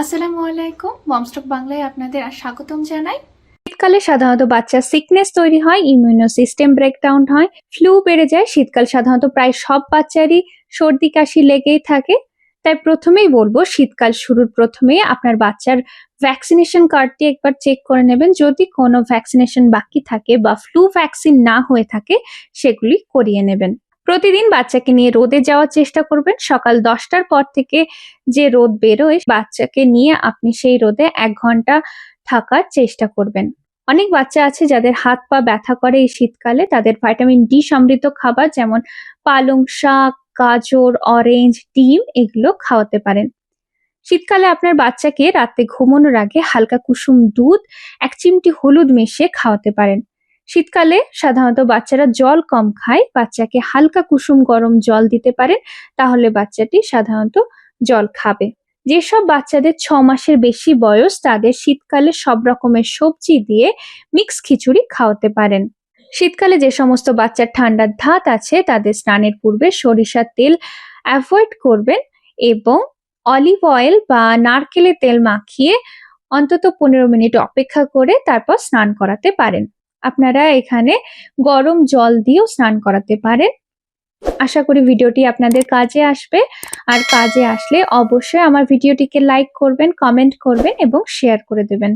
আসসালামু আলাইকুম। মমস্টক বাংলায় আপনাদের স্বাগতম জানাই। শীতকালে সাধারণত বাচ্চার সিকনেস তৈরি হয় ইমিউনো সিস্টেম ব্রেকডাউন হয় ফ্লু বেড়ে যায়। শীতকাল সাধারণত প্রায় সব বাচ্চারই সর্দি, কাশি লেগেই থাকে। তাই প্রথমেই বলব, শীতকাল শুরুর প্রথমেই আপনার বাচ্চার ভ্যাকসিনেশন কার্ডটি একবার চেক করে নেবেন। যদি কোনো ভ্যাকসিনেশন বাকি থাকে বা ফ্লু ভ্যাকসিন না হয়ে থাকে, সেগুলি করিয়ে নেবেন। প্রতিদিন বাচ্চাকে নিয়ে রোদে যাওয়ার চেষ্টা করবেন। সকাল দশটার পর থেকে যে রোদ বেরোয়, বাচ্চাকে নিয়ে আপনি সেই রোদে এক ঘণ্টা থাকার চেষ্টা করবেন। অনেক বাচ্চা আছে যাদের হাত পা ব্যথা করে এই শীতকালে। তাদের ভাইটামিন ডি সমৃদ্ধ খাবার যেমন পালং শাক, গাজর, অরেঞ্জ, ডিম এগুলো খাওয়াতে পারেন। শীতকালে আপনার বাচ্চাকে রাতে ঘুমানোর আগে হালকা কুসুম দুধ, এক চিমটি হলুদ মিশিয়ে খাওয়াতে পারেন। শীতকালে সাধারণত বাচ্চারা জল কম খায়, বাচ্চাকে হালকা কুসুম গরম জল দিতে পারেন, তাহলে বাচ্চাটি সাধারণত জল খাবে। যেসব বাচ্চাদের ছ মাসের বেশি বয়স, তাদের শীতকালে সব রকমের সবজি দিয়ে মিক্স খিচুড়ি খাওয়াতে পারেন। শীতকালে যে সমস্ত বাচ্চার ঠান্ডার ধাত আছে, তাদের স্নানের পূর্বে সরিষার তেল অ্যাভয়েড করবেন এবং অলিভ অয়েল বা নারকেলের তেল মাখিয়ে অন্তত পনেরো মিনিট অপেক্ষা করে তারপর স্নান করাতে পারেন। আপনারা এখানে গরম জল দিয়েও স্নান করাতে পারেন। আশা করি ভিডিওটি আপনাদের কাজে আসবে। আর কাজে আসলে অবশ্যই আমার ভিডিওটিকে লাইক করবেন কমেন্ট করবেন এবং শেয়ার করে দেবেন।